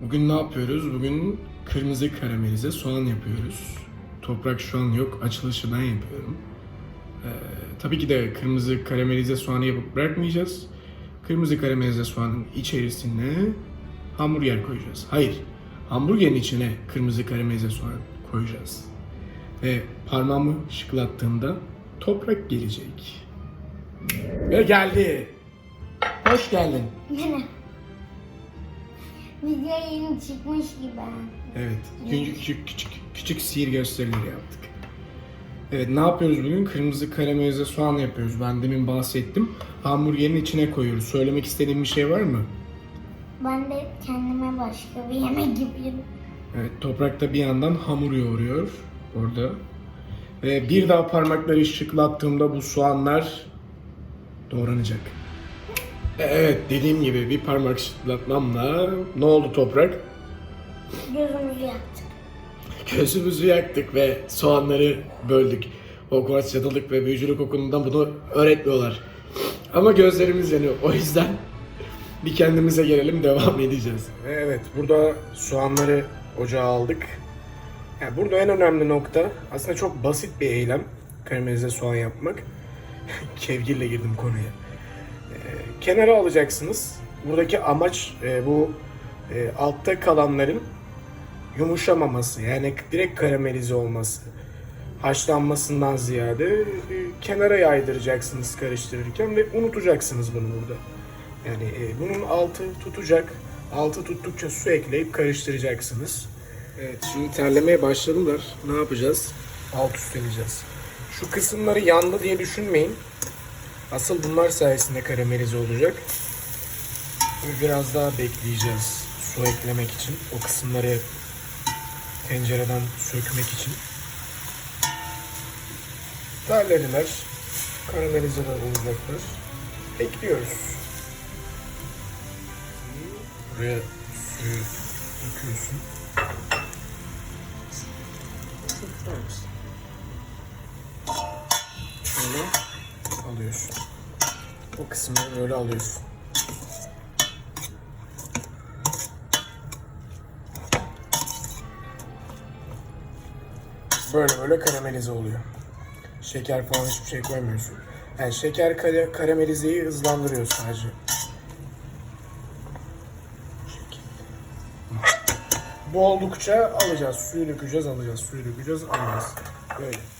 Bugün ne yapıyoruz? Bugün kırmızı karamelize soğan yapıyoruz. Toprak şu an yok. Açılışı ben yapıyorum. Ee, tabii ki de kırmızı karamelize soğanı yapıp bırakmayacağız. Kırmızı karamelize soğanın içerisine hamburger koyacağız. Hayır, hamburgerin içine kırmızı karamelize soğan koyacağız. Ve parmağımı şıklattığımda toprak gelecek. Ve geldi. Hoş geldin. Yine. Video yeni çıkmış gibi. Evet. Küçük küçük küçük, küçük sihir gösterileri yaptık. Evet ne yapıyoruz bugün? Kırmızı karamelize soğan yapıyoruz. Ben demin bahsettim. Hamburgerin içine koyuyoruz. Söylemek istediğin bir şey var mı? Ben de kendime başka bir yemek yapıyorum. Evet toprakta bir yandan hamur yoğuruyor orada. Ve bir daha parmakları şıklattığımda bu soğanlar doğranacak. E, Evet dediğim gibi bir parmak şıklatmamla ne oldu toprak? Gözümüzü yaktık. Gözümüzü yaktık ve soğanları böldük. Hogwarts cadılık ve büyücülük okulundan bunu öğretmiyorlar. Ama gözlerimiz yanıyor. O yüzden bir kendimize gelelim devam edeceğiz. Evet burada soğanları ocağa aldık. Yani burada en önemli nokta aslında çok basit bir eylem. Karamelize soğan yapmak. Kevgirle girdim konuya. Kenara alacaksınız. Buradaki amaç e, bu e, altta kalanların yumuşamaması yani direkt karamelize olması haşlanmasından ziyade e, kenara yaydıracaksınız karıştırırken ve unutacaksınız bunu burada. Yani e, bunun altı tutacak. Altı tuttukça su ekleyip karıştıracaksınız. Evet şimdi terlemeye başladılar. Ne yapacağız? Alt üstleyeceğiz. Şu kısımları yandı diye düşünmeyin. Asıl bunlar sayesinde karamelize olacak. Biraz daha bekleyeceğiz su eklemek için. O kısımları tencereden sökmek için. Terlediler. Karamelize de olacaklar. Ekliyoruz. Buraya suyu döküyorsun. Şöyle alıyorsun. O kısımları böyle alıyorsun. Böyle böyle karamelize oluyor. Şeker falan hiçbir şey koymuyorsun. Yani şeker kare, karamelizeyi hızlandırıyor sadece. Bu oldukça alacağız. Suyu dökeceğiz, alacağız. Suyu dökeceğiz, alacağız. Böyle.